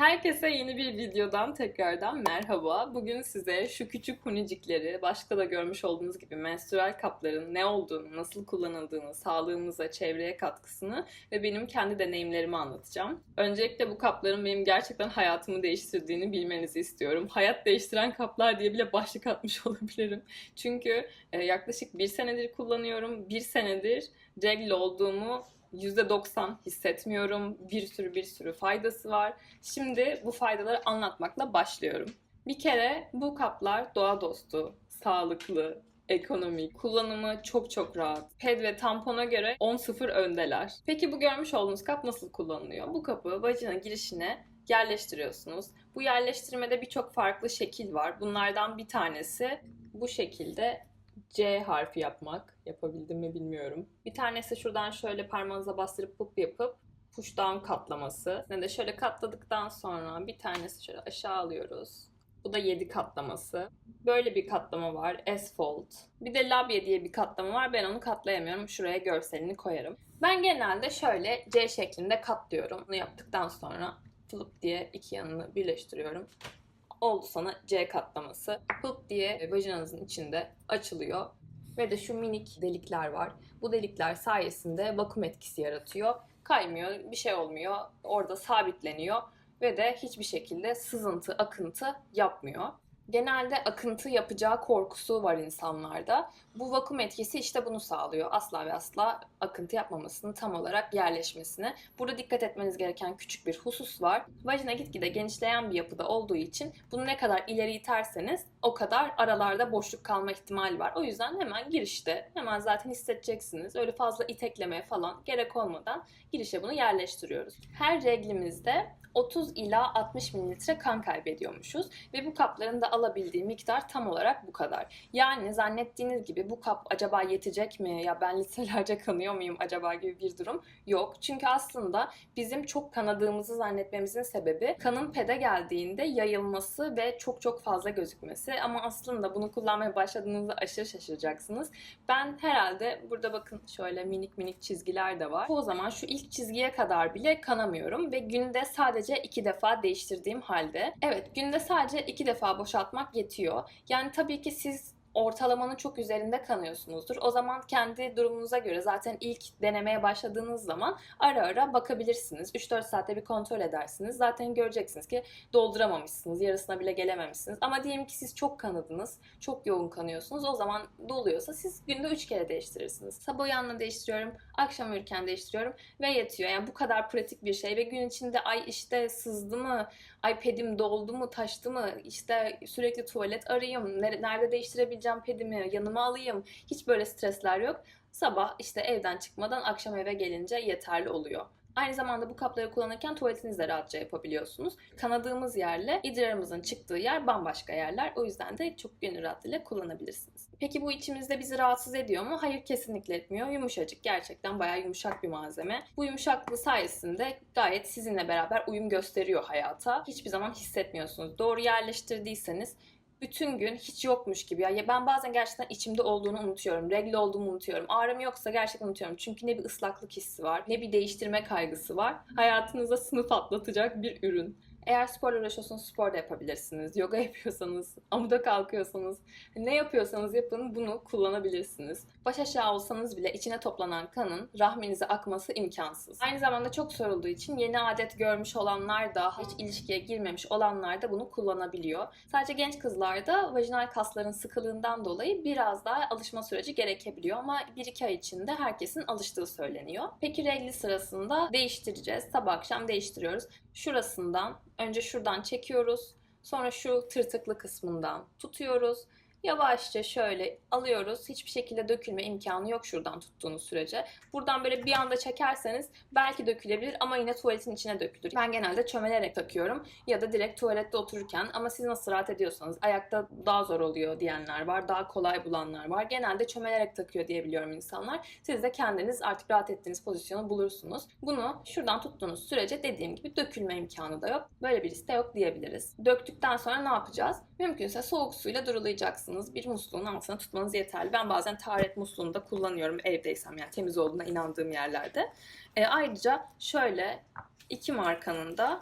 Herkese yeni bir videodan tekrardan merhaba. Bugün size şu küçük hunicikleri, başka da görmüş olduğunuz gibi menstrual kapların ne olduğunu, nasıl kullanıldığını, sağlığımıza, çevreye katkısını ve benim kendi deneyimlerimi anlatacağım. Öncelikle bu kapların benim gerçekten hayatımı değiştirdiğini bilmenizi istiyorum. Hayat değiştiren kaplar diye bile başlık atmış olabilirim. Çünkü e, yaklaşık bir senedir kullanıyorum. Bir senedir regl olduğumu %90 hissetmiyorum. Bir sürü bir sürü faydası var. Şimdi bu faydaları anlatmakla başlıyorum. Bir kere bu kaplar doğa dostu, sağlıklı, ekonomik, kullanımı çok çok rahat. Ped ve tampona göre 10-0 öndeler. Peki bu görmüş olduğunuz kap nasıl kullanılıyor? Bu kapı vajina girişine yerleştiriyorsunuz. Bu yerleştirmede birçok farklı şekil var. Bunlardan bir tanesi bu şekilde C harfi yapmak. Yapabildim mi bilmiyorum. Bir tanesi şuradan şöyle parmağınıza bastırıp pup yapıp push down katlaması. Ne de şöyle katladıktan sonra bir tanesi şöyle aşağı alıyoruz. Bu da 7 katlaması. Böyle bir katlama var. S-fold. Bir de labye diye bir katlama var. Ben onu katlayamıyorum. Şuraya görselini koyarım. Ben genelde şöyle C şeklinde katlıyorum. Bunu yaptıktan sonra flip diye iki yanını birleştiriyorum oldu sana C katlaması. Pıp diye vajinanızın içinde açılıyor. Ve de şu minik delikler var. Bu delikler sayesinde vakum etkisi yaratıyor. Kaymıyor, bir şey olmuyor. Orada sabitleniyor ve de hiçbir şekilde sızıntı, akıntı yapmıyor genelde akıntı yapacağı korkusu var insanlarda. Bu vakum etkisi işte bunu sağlıyor. Asla ve asla akıntı yapmamasını, tam olarak yerleşmesini. Burada dikkat etmeniz gereken küçük bir husus var. Vajina gitgide genişleyen bir yapıda olduğu için bunu ne kadar ileri iterseniz o kadar aralarda boşluk kalma ihtimali var. O yüzden hemen girişte, hemen zaten hissedeceksiniz. Öyle fazla iteklemeye falan gerek olmadan girişe bunu yerleştiriyoruz. Her reglimizde 30 ila 60 mililitre kan kaybediyormuşuz ve bu kapların da alabildiği miktar tam olarak bu kadar. Yani zannettiğiniz gibi bu kap acaba yetecek mi ya ben litrelerce kanıyor muyum acaba gibi bir durum yok. Çünkü aslında bizim çok kanadığımızı zannetmemizin sebebi kanın pede geldiğinde yayılması ve çok çok fazla gözükmesi ama aslında bunu kullanmaya başladığınızda aşırı şaşıracaksınız. Ben herhalde burada bakın şöyle minik minik çizgiler de var. O zaman şu ilk çizgiye kadar bile kanamıyorum ve günde sadece iki defa değiştirdiğim halde. Evet günde sadece iki defa boşaltmak yetiyor. Yani tabii ki siz ortalamanın çok üzerinde kanıyorsunuzdur. O zaman kendi durumunuza göre zaten ilk denemeye başladığınız zaman ara ara bakabilirsiniz. 3-4 saatte bir kontrol edersiniz. Zaten göreceksiniz ki dolduramamışsınız, yarısına bile gelememişsiniz. Ama diyelim ki siz çok kanadınız, çok yoğun kanıyorsunuz. O zaman doluyorsa siz günde 3 kere değiştirirsiniz. Sabah uyanla değiştiriyorum, akşam uyurken değiştiriyorum ve yetiyor. Yani bu kadar pratik bir şey ve gün içinde ay işte sızdı mı, ay pedim doldu mu, taştı mı, işte sürekli tuvalet arayayım, nerede değiştirebileceğim pedimi, yanıma alayım. Hiç böyle stresler yok. Sabah işte evden çıkmadan akşam eve gelince yeterli oluyor. Aynı zamanda bu kapları kullanırken tuvaletinizi de rahatça yapabiliyorsunuz. Kanadığımız yerle idrarımızın çıktığı yer bambaşka yerler. O yüzden de çok gönül rahatlığıyla kullanabilirsiniz. Peki bu içimizde bizi rahatsız ediyor mu? Hayır kesinlikle etmiyor. Yumuşacık. Gerçekten bayağı yumuşak bir malzeme. Bu yumuşaklığı sayesinde gayet sizinle beraber uyum gösteriyor hayata. Hiçbir zaman hissetmiyorsunuz. Doğru yerleştirdiyseniz bütün gün hiç yokmuş gibi. Ya ben bazen gerçekten içimde olduğunu unutuyorum. Regl olduğumu unutuyorum. Ağrım yoksa gerçekten unutuyorum. Çünkü ne bir ıslaklık hissi var, ne bir değiştirme kaygısı var. Hayatınıza sınıf atlatacak bir ürün. Eğer sporla uğraşıyorsanız spor da yapabilirsiniz. Yoga yapıyorsanız, amuda kalkıyorsanız, ne yapıyorsanız yapın bunu kullanabilirsiniz. Baş aşağı olsanız bile içine toplanan kanın rahminize akması imkansız. Aynı zamanda çok sorulduğu için yeni adet görmüş olanlar da hiç ilişkiye girmemiş olanlar da bunu kullanabiliyor. Sadece genç kızlarda vajinal kasların sıkılığından dolayı biraz daha alışma süreci gerekebiliyor ama 1-2 ay içinde herkesin alıştığı söyleniyor. Peki regli sırasında değiştireceğiz. Sabah akşam değiştiriyoruz. Şurasından önce şuradan çekiyoruz. Sonra şu tırtıklı kısmından tutuyoruz. Yavaşça şöyle alıyoruz. Hiçbir şekilde dökülme imkanı yok şuradan tuttuğunuz sürece. Buradan böyle bir anda çekerseniz belki dökülebilir ama yine tuvaletin içine dökülür. Ben genelde çömelerek takıyorum ya da direkt tuvalette otururken ama siz nasıl rahat ediyorsanız ayakta daha zor oluyor diyenler var. Daha kolay bulanlar var. Genelde çömelerek takıyor diyebiliyorum insanlar. Siz de kendiniz artık rahat ettiğiniz pozisyonu bulursunuz. Bunu şuradan tuttuğunuz sürece dediğim gibi dökülme imkanı da yok. Böyle birisi de yok diyebiliriz. Döktükten sonra ne yapacağız? Mümkünse soğuk suyla durulayacaksınız yapacaksınız. Bir musluğun altına tutmanız yeterli. Ben bazen taharet musluğunu da kullanıyorum evdeysem yani temiz olduğuna inandığım yerlerde. E, ayrıca şöyle iki markanın da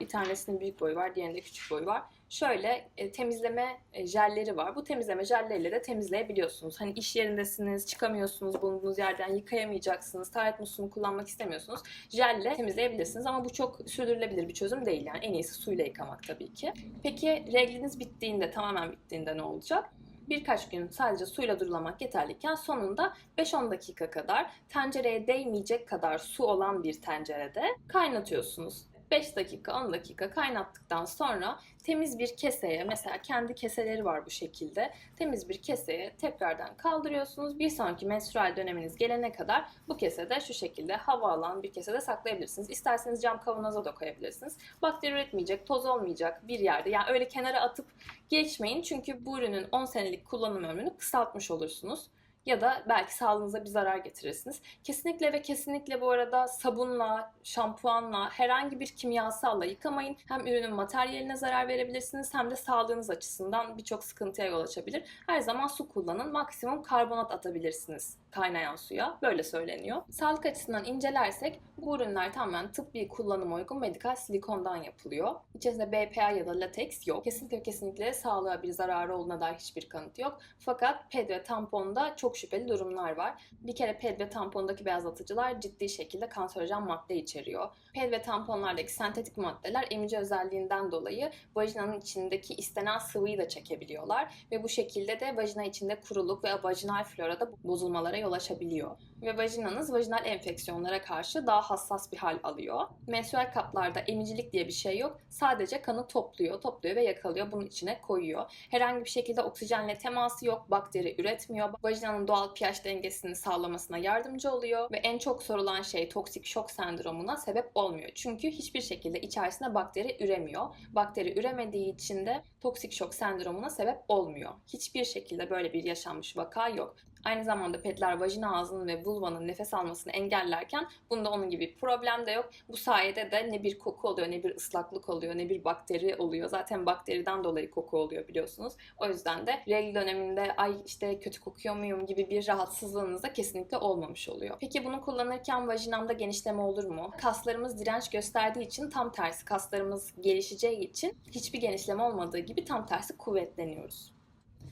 Bir tanesinin büyük boyu var, diğerinde küçük boyu var. Şöyle e, temizleme e, jelleri var. Bu temizleme jelleriyle de temizleyebiliyorsunuz. Hani iş yerindesiniz, çıkamıyorsunuz, bulunduğunuz yerden yıkayamayacaksınız, taharet musluğunu kullanmak istemiyorsunuz. Jelle temizleyebilirsiniz ama bu çok sürdürülebilir bir çözüm değil yani. En iyisi suyla yıkamak tabii ki. Peki regliniz bittiğinde, tamamen bittiğinde ne olacak? birkaç gün sadece suyla durulamak yeterliyken sonunda 5-10 dakika kadar tencereye değmeyecek kadar su olan bir tencerede kaynatıyorsunuz. 5 dakika 10 dakika kaynattıktan sonra temiz bir keseye mesela kendi keseleri var bu şekilde temiz bir keseye tekrardan kaldırıyorsunuz. Bir sonraki menstrual döneminiz gelene kadar bu kesede şu şekilde hava alan bir kesede saklayabilirsiniz. İsterseniz cam kavanoza da koyabilirsiniz. Bakteri üretmeyecek, toz olmayacak bir yerde. Yani öyle kenara atıp geçmeyin çünkü bu ürünün 10 senelik kullanım ömrünü kısaltmış olursunuz ya da belki sağlığınıza bir zarar getirirsiniz. Kesinlikle ve kesinlikle bu arada sabunla, şampuanla, herhangi bir kimyasalla yıkamayın. Hem ürünün materyaline zarar verebilirsiniz hem de sağlığınız açısından birçok sıkıntıya yol açabilir. Her zaman su kullanın. Maksimum karbonat atabilirsiniz kaynayan suya. Böyle söyleniyor. Sağlık açısından incelersek bu ürünler tamamen tıbbi kullanıma uygun medikal silikondan yapılıyor. İçerisinde BPA ya da lateks yok. Kesinlikle kesinlikle sağlığa bir zararı olduğuna dair hiçbir kanıt yok. Fakat ped ve tamponda çok şüpheli durumlar var. Bir kere ped ve tampondaki beyazlatıcılar ciddi şekilde kanserojen madde içeriyor. Ped ve tamponlardaki sentetik maddeler emici özelliğinden dolayı vajinanın içindeki istenen sıvıyı da çekebiliyorlar ve bu şekilde de vajina içinde kuruluk ve vajinal florada bozulmalara yol açabiliyor. Ve vajinanız vajinal enfeksiyonlara karşı daha hassas bir hal alıyor. Menstrual kaplarda emicilik diye bir şey yok. Sadece kanı topluyor, topluyor ve yakalıyor. Bunun içine koyuyor. Herhangi bir şekilde oksijenle teması yok. Bakteri üretmiyor. Vajinanın doğal pH dengesini sağlamasına yardımcı oluyor. Ve en çok sorulan şey toksik şok sendromuna sebep olmuyor. Çünkü hiçbir şekilde içerisinde bakteri üremiyor. Bakteri üremediği için de toksik şok sendromuna sebep olmuyor. Hiçbir şekilde böyle bir yaşanmış vaka yok. Aynı zamanda petler vajina ağzının ve vulvanın nefes almasını engellerken bunda onun gibi problem de yok. Bu sayede de ne bir koku oluyor, ne bir ıslaklık oluyor, ne bir bakteri oluyor. Zaten bakteriden dolayı koku oluyor biliyorsunuz. O yüzden de regl döneminde ay işte kötü kokuyor muyum gibi bir rahatsızlığınız da kesinlikle olmamış oluyor. Peki bunu kullanırken vajinamda genişleme olur mu? Kaslarımız direnç gösterdiği için tam tersi kaslarımız gelişeceği için hiçbir genişleme olmadığı gibi tam tersi kuvvetleniyoruz.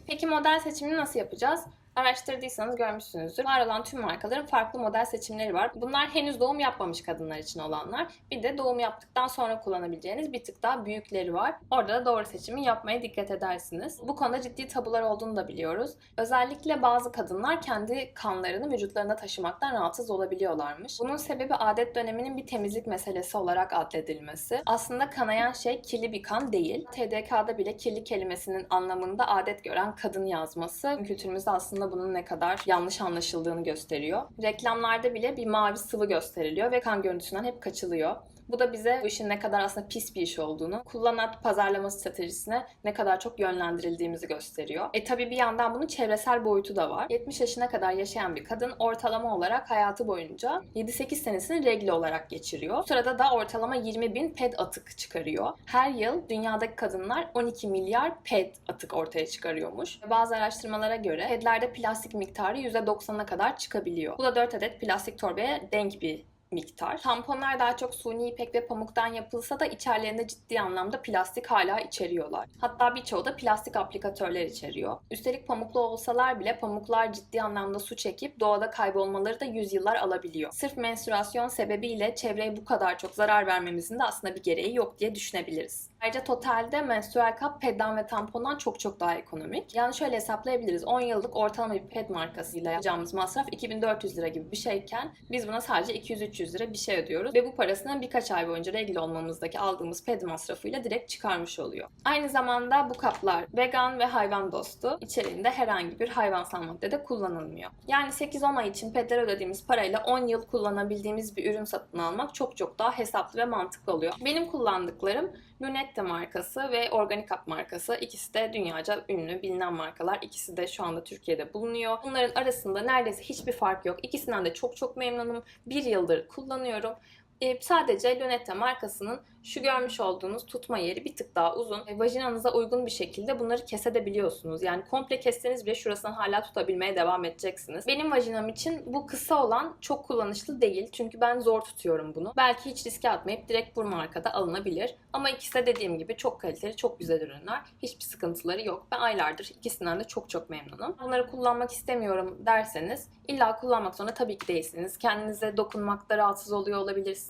Peki model seçimini nasıl yapacağız? Araştırdıysanız görmüşsünüzdür. Var olan tüm markaların farklı model seçimleri var. Bunlar henüz doğum yapmamış kadınlar için olanlar. Bir de doğum yaptıktan sonra kullanabileceğiniz bir tık daha büyükleri var. Orada da doğru seçimi yapmaya dikkat edersiniz. Bu konuda ciddi tabular olduğunu da biliyoruz. Özellikle bazı kadınlar kendi kanlarını vücutlarında taşımaktan rahatsız olabiliyorlarmış. Bunun sebebi adet döneminin bir temizlik meselesi olarak adledilmesi. Aslında kanayan şey kirli bir kan değil. TDK'da bile kirli kelimesinin anlamında adet gören kadın yazması kültürümüzde aslında aslında bunun ne kadar yanlış anlaşıldığını gösteriyor. Reklamlarda bile bir mavi sıvı gösteriliyor ve kan görüntüsünden hep kaçılıyor. Bu da bize bu işin ne kadar aslında pis bir iş olduğunu, kullanat pazarlama stratejisine ne kadar çok yönlendirildiğimizi gösteriyor. E tabi bir yandan bunun çevresel boyutu da var. 70 yaşına kadar yaşayan bir kadın ortalama olarak hayatı boyunca 7-8 senesini regli olarak geçiriyor. Bu sırada da ortalama 20 bin ped atık çıkarıyor. Her yıl dünyadaki kadınlar 12 milyar ped atık ortaya çıkarıyormuş. Bazı araştırmalara göre pedlerde plastik miktarı %90'a kadar çıkabiliyor. Bu da 4 adet plastik torbaya denk bir miktar. Tamponlar daha çok suni ipek ve pamuktan yapılsa da içerilerinde ciddi anlamda plastik hala içeriyorlar. Hatta birçoğu da plastik aplikatörler içeriyor. Üstelik pamuklu olsalar bile pamuklar ciddi anlamda su çekip doğada kaybolmaları da yüzyıllar alabiliyor. Sırf menstruasyon sebebiyle çevreye bu kadar çok zarar vermemizin de aslında bir gereği yok diye düşünebiliriz. Ayrıca totalde menstrual kap pedden ve tampondan çok çok daha ekonomik. Yani şöyle hesaplayabiliriz. 10 yıllık ortalama bir ped markasıyla yapacağımız masraf 2400 lira gibi bir şeyken biz buna sadece 200-300 lira bir şey ödüyoruz. Ve bu parasını birkaç ay boyunca regl olmamızdaki aldığımız ped masrafıyla direkt çıkarmış oluyor. Aynı zamanda bu kaplar vegan ve hayvan dostu. İçeriğinde herhangi bir hayvansal madde de kullanılmıyor. Yani 8-10 ay için pedler ödediğimiz parayla 10 yıl kullanabildiğimiz bir ürün satın almak çok çok daha hesaplı ve mantıklı oluyor. Benim kullandıklarım Lunette markası ve Organic Up markası. İkisi de dünyaca ünlü, bilinen markalar. İkisi de şu anda Türkiye'de bulunuyor. Bunların arasında neredeyse hiçbir fark yok. İkisinden de çok çok memnunum. Bir yıldır kullanıyorum. Ee, sadece Lunetta markasının şu görmüş olduğunuz tutma yeri bir tık daha uzun. E, vajinanıza uygun bir şekilde bunları kesebiliyorsunuz. Yani komple kesseniz bile şurasını hala tutabilmeye devam edeceksiniz. Benim vajinam için bu kısa olan çok kullanışlı değil. Çünkü ben zor tutuyorum bunu. Belki hiç riske atmayıp direkt bu markada alınabilir. Ama ikisi de dediğim gibi çok kaliteli, çok güzel ürünler. Hiçbir sıkıntıları yok. Ben aylardır ikisinden de çok çok memnunum. Bunları kullanmak istemiyorum derseniz illa kullanmak zorunda tabii ki değilsiniz. Kendinize dokunmakta rahatsız oluyor olabilirsiniz.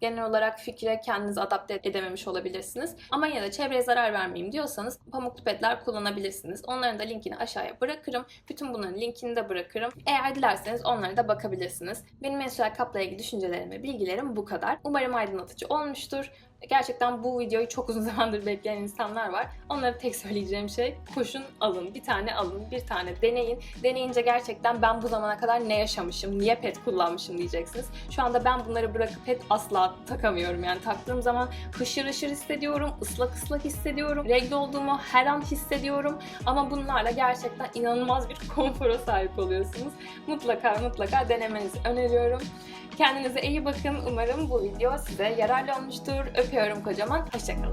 Genel olarak fikre kendinizi adapte edememiş olabilirsiniz. Ama yine de çevreye zarar vermeyeyim diyorsanız pamuklu petler kullanabilirsiniz. Onların da linkini aşağıya bırakırım. Bütün bunların linkini de bırakırım. Eğer dilerseniz onlara da bakabilirsiniz. Benim menstrual kapla ilgili düşüncelerim ve bilgilerim bu kadar. Umarım aydınlatıcı olmuştur. Gerçekten bu videoyu çok uzun zamandır bekleyen insanlar var. Onlara tek söyleyeceğim şey koşun alın. Bir tane alın, bir tane deneyin. Deneyince gerçekten ben bu zamana kadar ne yaşamışım, niye pet kullanmışım diyeceksiniz. Şu anda ben bunları bırakıp pet asla takamıyorum. Yani taktığım zaman hışır hışır hissediyorum, ıslak ıslak hissediyorum. Regle olduğumu her an hissediyorum. Ama bunlarla gerçekten inanılmaz bir konfora sahip oluyorsunuz. Mutlaka mutlaka denemenizi öneriyorum. Kendinize iyi bakın. Umarım bu video size yararlı olmuştur öpüyorum kocaman. Hoşçakalın.